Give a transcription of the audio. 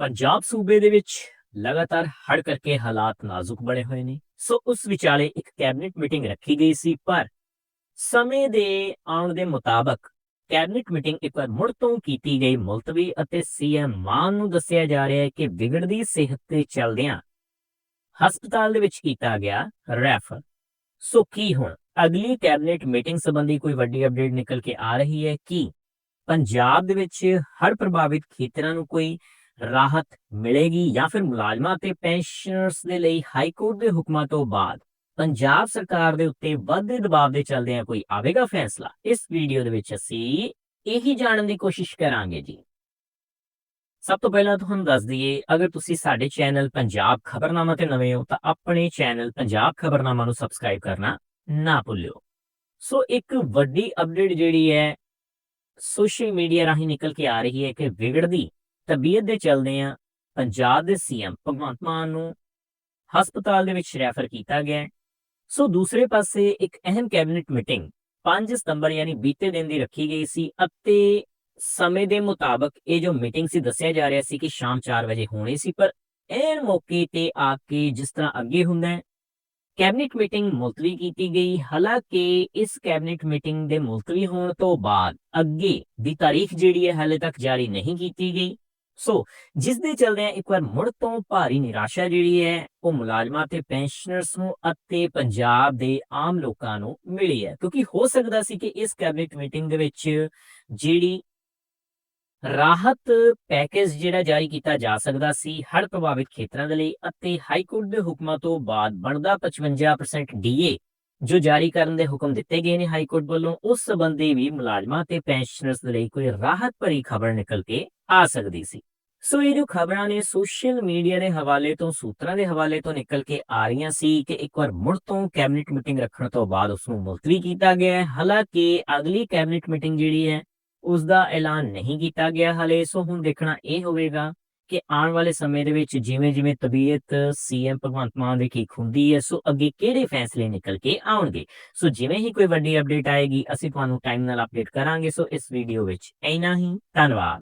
ਪੰਜਾਬ ਸੂਬੇ ਦੇ ਵਿੱਚ ਲਗਾਤਾਰ ਹੜ੍ਹ ਕਰਕੇ ਹਾਲਾਤ ਨਾਜ਼ੁਕ ਬਣੇ ਹੋਏ ਨੇ। ਸੋ ਉਸ ਵਿਚਾਲੇ ਇੱਕ ਕੈਬਨਿਟ ਮੀਟਿੰਗ ਰੱਖੀ ਗਈ ਸੀ, ਪਰ ਸਮੇਂ ਦੇ ਆਉਣ ਦੇ ਮੁਤਾਬਕ ਕੈਬਨਿਟ ਮੀਟਿੰਗ ਇੱਕ ਵਾਰ ਮੁੜ ਤੋਂ ਕੀਤੀ ਗਈ ਮੁਲਤਵੀ ਅਤੇ ਸੀਐਮ ਮਾਨ ਨੂੰ ਦੱਸਿਆ ਜਾ ਰਿਹਾ ਹੈ ਕਿ ਵਿਗੜਦੀ ਸਿਹਤ ਦੇ ਚੱਲਦਿਆਂ ਹਸਪਤਾਲ ਦੇ ਵਿੱਚ ਕੀਤਾ ਗਿਆ ਰੈਫਰ। ਸੋ ਕੀ ਹੁਣ ਅਗਲੀ ਕੈਬਨਿਟ ਮੀਟਿੰਗ ਸੰਬੰਧੀ ਕੋਈ ਵੱਡੀ ਅਪਡੇਟ ਨਿਕਲ ਕੇ ਆ ਰਹੀ ਹੈ ਕਿ ਪੰਜਾਬ ਦੇ ਵਿੱਚ ਹਰ ਪ੍ਰਭਾਵਿਤ ਖੇਤਰਾਂ ਨੂੰ ਕੋਈ ਰਾਹਤ ਮਿਲੇਗੀ ਜਾਂ ਫਿਰ ਮੁਲਾਜ਼ਮਾਂ ਤੇ ਪੈਨਸ਼ਨਰਸ ਦੇ ਲਈ ਹਾਈ ਕੋਰਟ ਦੇ ਹੁਕਮਾਂ ਤੋਂ ਬਾਅਦ ਪੰਜਾਬ ਸਰਕਾਰ ਦੇ ਉੱਤੇ ਵੱਧਦੇ ਦਬਾਅ ਦੇ ਚੱਲਦਿਆਂ ਕੋਈ ਆਵੇਗਾ ਫੈਸਲਾ ਇਸ ਵੀਡੀਓ ਦੇ ਵਿੱਚ ਅਸੀਂ ਇਹੀ ਜਾਣਨ ਦੀ ਕੋਸ਼ਿਸ਼ ਕਰਾਂਗੇ ਜੀ ਸਭ ਤੋਂ ਪਹਿਲਾਂ ਤੁਹਾਨੂੰ ਦੱਸ ਦਈਏ ਅਗਰ ਤੁਸੀਂ ਸਾਡੇ ਚੈਨਲ ਪੰਜਾਬ ਖਬਰਨਾਮਾ ਤੇ ਨਵੇਂ ਹੋ ਤਾਂ ਆਪਣੇ ਚੈਨਲ ਪੰਜਾਬ ਖਬਰਨਾਮਾ ਨੂੰ ਸਬਸਕ੍ਰਾਈਬ ਕਰਨਾ ਨਾ ਭੁੱਲਿਓ ਸੋ ਇੱਕ ਵੱਡੀ ਅਪਡੇਟ ਜਿਹੜੀ ਹੈ ਸੋਸ਼ਲ ਮੀਡੀਆ ਰਾਹੀਂ ਨਿਕਲ ਕੇ ਆ ਰਹੀ ਹੈ ਕਿ ਵਿਗੜਦੀ ਤਬੀਅਤ ਦੇ ਚੱਲਦੇ ਆ, ਪੰਜਾਬ ਦੇ ਸੀਐਮ ਭਗਵੰਤ ਮਾਨ ਨੂੰ ਹਸਪਤਾਲ ਦੇ ਵਿੱਚ ਰੈਫਰ ਕੀਤਾ ਗਿਆ ਸੋ ਦੂਸਰੇ ਪਾਸੇ ਇੱਕ ਅਹਿਮ ਕੈਬਨਿਟ ਮੀਟਿੰਗ 5 ਸਤੰਬਰ ਯਾਨੀ ਬੀਤੇ ਦਿਨ ਦੀ ਰੱਖੀ ਗਈ ਸੀ ਅਤੇ ਸਮੇਂ ਦੇ ਮੁਤਾਬਕ ਇਹ ਜੋ ਮੀਟਿੰਗ ਸੀ ਦੱਸਿਆ ਜਾ ਰਿਹਾ ਸੀ ਕਿ ਸ਼ਾਮ 4 ਵਜੇ ਹੋਣੀ ਸੀ, ਪਰ ਇਹ ਮੌਕੇ ਤੇ ਆ ਕੇ ਜਿਸ ਤਰ੍ਹਾਂ ਅੱਗੇ ਹੁੰਦਾ ਹੈ, ਕੈਬਨਿਟ ਮੀਟਿੰਗ ਮੁਲਤਵੀ ਕੀਤੀ ਗਈ। ਹਾਲਾਂਕਿ ਇਸ ਕੈਬਨਿਟ ਮੀਟਿੰਗ ਦੇ ਮੁਲਤਵੀ ਹੋਣ ਤੋਂ ਬਾਅਦ ਅੱਗੇ ਦੀ ਤਾਰੀਖ ਜਿਹੜੀ ਹੈ, ਹਾਲੇ ਤੱਕ ਜਾਰੀ ਨਹੀਂ ਕੀਤੀ ਗਈ। ਸੋ ਜਿਸ ਦੇ ਚੱਲਦਿਆਂ ਇੱਕ ਵਾਰ ਮੁੜ ਤੋਂ ਭਾਰੀ ਨਿਰਾਸ਼ਾ ਜਿਹੜੀ ਹੈ, ਉਹ ਮੁਲਾਜ਼ਮਾਂ ਤੇ ਪੈਨਸ਼ਨਰਸ ਨੂੰ ਅਤੇ ਪੰਜਾਬ ਦੇ ਆਮ ਲੋਕਾਂ ਨੂੰ ਮਿਲੀ ਹੈ। ਕਿਉਂਕਿ ਹੋ ਸਕਦਾ ਸੀ ਕਿ ਇਸ ਕੈਬਨਿਟ ਮੀਟਿੰਗ ਦੇ ਵਿੱਚ ਜਿਹੜੀ ਰਾਹਤ ਪੈਕੇਜ ਜਿਹੜਾ ਜਾਰੀ ਕੀਤਾ ਜਾ ਸਕਦਾ ਸੀ, ਹੜ੍ਹ ਪ੍ਰਭਾਵਿਤ ਖੇਤਰਾਂ ਦੇ ਲਈ ਅਤੇ ਹਾਈ ਕੋਰਟ ਦੇ ਹੁਕਮਾਂ ਤੋਂ ਬਾਅਦ ਬਣਦਾ 55% ਡੀਏ ਜੋ ਜਾਰੀ ਕਰਨ ਦੇ ਹੁਕਮ ਦਿੱਤੇ ਗਏ ਨੇ ਹਾਈ ਕੋਰਟ ਵੱਲੋਂ, ਉਸ ਸੰਬੰਧੀ ਵੀ ਮੁਲਾਜ਼ਮਾਂ ਤੇ ਪੈਨਸ਼ਨਰਸ ਲਈ ਕੋਈ ਰਾਹਤ ਭਰੀ ਖਬਰ ਨਿਕਲ ਕੇ ਆ ਸਕਦੀ ਸੀ। ਸੋ ਇਹ ਜੋ ਖਬਰਾਂ ਨੇ, ਸੋਸ਼ਲ ਮੀਡੀਆ ਦੇ ਹਵਾਲੇ ਤੋਂ, ਸੂਤਰਾਂ ਦੇ ਹਵਾਲੇ ਤੋਂ ਨਿਕਲ ਕੇ ਆ ਰਹੀਆਂ ਸੀ ਕਿ ਇੱਕ ਵਾਰ ਮੁੜ ਤੋਂ ਕੈਬਨਿਟ ਮੀਟਿੰਗ ਰੱਖਣ ਤੋਂ ਬਾਅਦ ਉਸ ਨੂੰ ਮੁਲਤਵੀ ਕੀਤਾ ਗਿਆ ਹੈ। ਹਾਲਾਂਕਿ ਅਗਲੀ ਕੈਬਨਿਟ ਮੀਟਿੰਗ ਜਿਹੜੀ ਹੈ ਉਸ ਦਾ ਐਲਾਨ ਨਹੀਂ ਕੀਤਾ ਗਿਆ ਹਲੇ, ਸੋ ਹੁਣ ਦੇਖਣਾ ਇਹ ਹੋਵੇਗਾ ਕਿ ਆਉਣ ਵਾਲੇ ਸਮੇਂ ਦੇ ਵਿੱਚ ਜਿਵੇਂ ਜਿਵੇਂ ਤਬੀਅਤ, ਸੀਐਮ ਭਗਵੰਤ ਮਾਨ ਦੀ ਠੀਕ ਹੁੰਦੀ ਹੈ, ਸੋ ਅੱਗੇ ਕਿਹੜੇ ਫੈਸਲੇ ਨਿਕਲ ਕੇ ਆਉਣਗੇ? ਸੋ ਜਿਵੇਂ ਹੀ ਕੋਈ ਵੱਡੀ ਅਪਡੇਟ ਆਏਗੀ, ਅਸੀਂ ਤੁਹਾਨੂੰ ਟਾਈਮ ਨਾਲ ਅਪਡੇਟ ਕਰਾਂਗੇ। ਸੋ ਇਸ ਵੀਡੀਓ ਵਿੱਚ ਇੰਨਾ ਹੀ। ਧੰਨਵਾਦ।